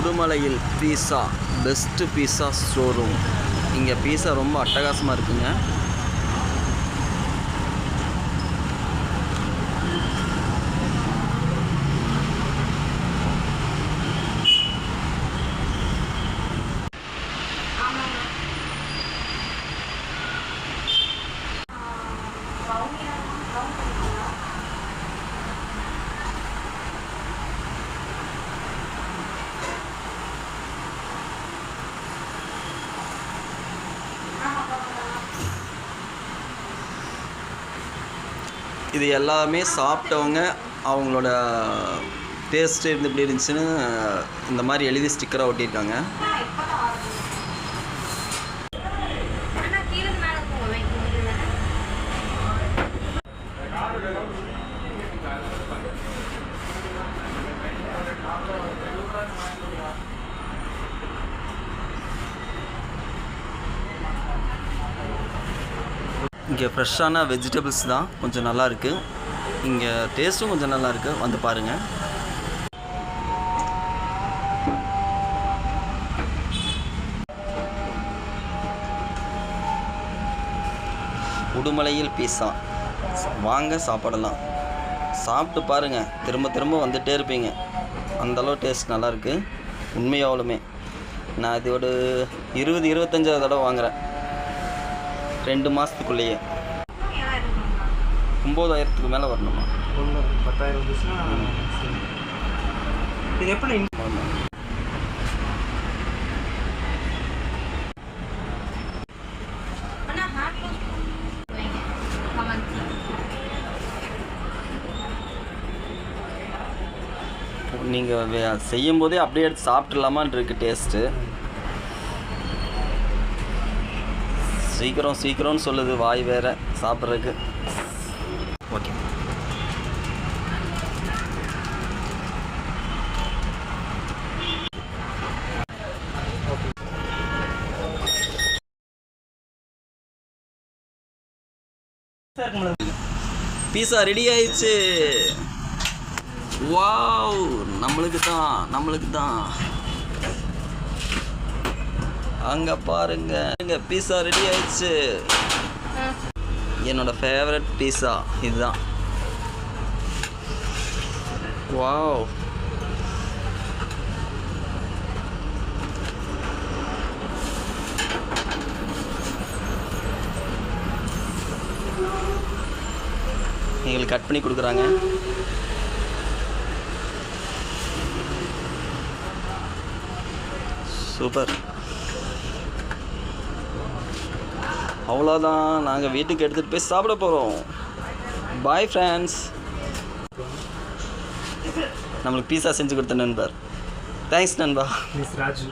உடுமலையில் பீஸா best பீஸா storeroom இங்கே பீஸா ரொம்ப அட்டகாசமாக இருக்குங்க. இது எல்லாமே சாப்பிட்டவங்க அவங்களோட டேஸ்ட்டு இருந்து எப்படி இருந்துச்சுன்னு இந்த மாதிரி எழுதி ஸ்டிக்கராக ஒட்டியிருக்காங்க. இங்கே ஃப்ரெஷ்ஷான வெஜிடபிள்ஸ் தான். கொஞ்சம் நல்லாயிருக்கு. இங்கே டேஸ்ட்டும் கொஞ்சம் நல்லாயிருக்கு. வந்து பாருங்கள் உடுமலையில் பீஸா. வாங்க சாப்பிடலாம். சாப்பிட்டு பாருங்கள் திரும்ப திரும்ப வந்துகிட்டே இருப்பீங்க. அந்தளவு டேஸ்ட் நல்லா உண்மையாவலுமே உண்மையாலுமே. நான் இது ஒரு இருபது இருபத்தஞ்சாவது தடவை வாங்குறேன். ரெண்டு மாதத்துக்குள்ளேயே ஒம்பதாயிரத்துக்கு மேலே வரணுமா ஒன்று பத்தாயிரம் வந்துச்சுன்னா சரி. இது எப்படி நீங்கள் செய்யும் போதே அப்படியே எடுத்து சாப்பிட்றலாமான் இருக்கு டேஸ்ட்டு சீக்கிரம் சீக்கிரம்னு சொல்லுது வாய் வேற சாப்பிட்றதுக்கு. ஓகே. பீஸா ரெடி ஆயிடுச்சு. வாவ் நம்மளுக்கு தான் நம்மளுக்கு தான் அங்கே பாருங்க. இங்கே பீஸா ரெடி ஆயிடுச்சு. என்னோட ஃபேவரட் பீஸா இதுதான். வாவ் எங்களுக்கு கட் பண்ணி கொடுக்குறாங்க. சூப்பர் அவ்வளோதான் நாங்கள் வீட்டுக்கு எடுத்துகிட்டு போய் சாப்பிட போகிறோம் பாய் ஃப்ரெண்ட்ஸ் நம்மளுக்கு பீஸா செஞ்சு கொடுத்த நண்பர். தேங்க்ஸ் நண்பா. ராஜு.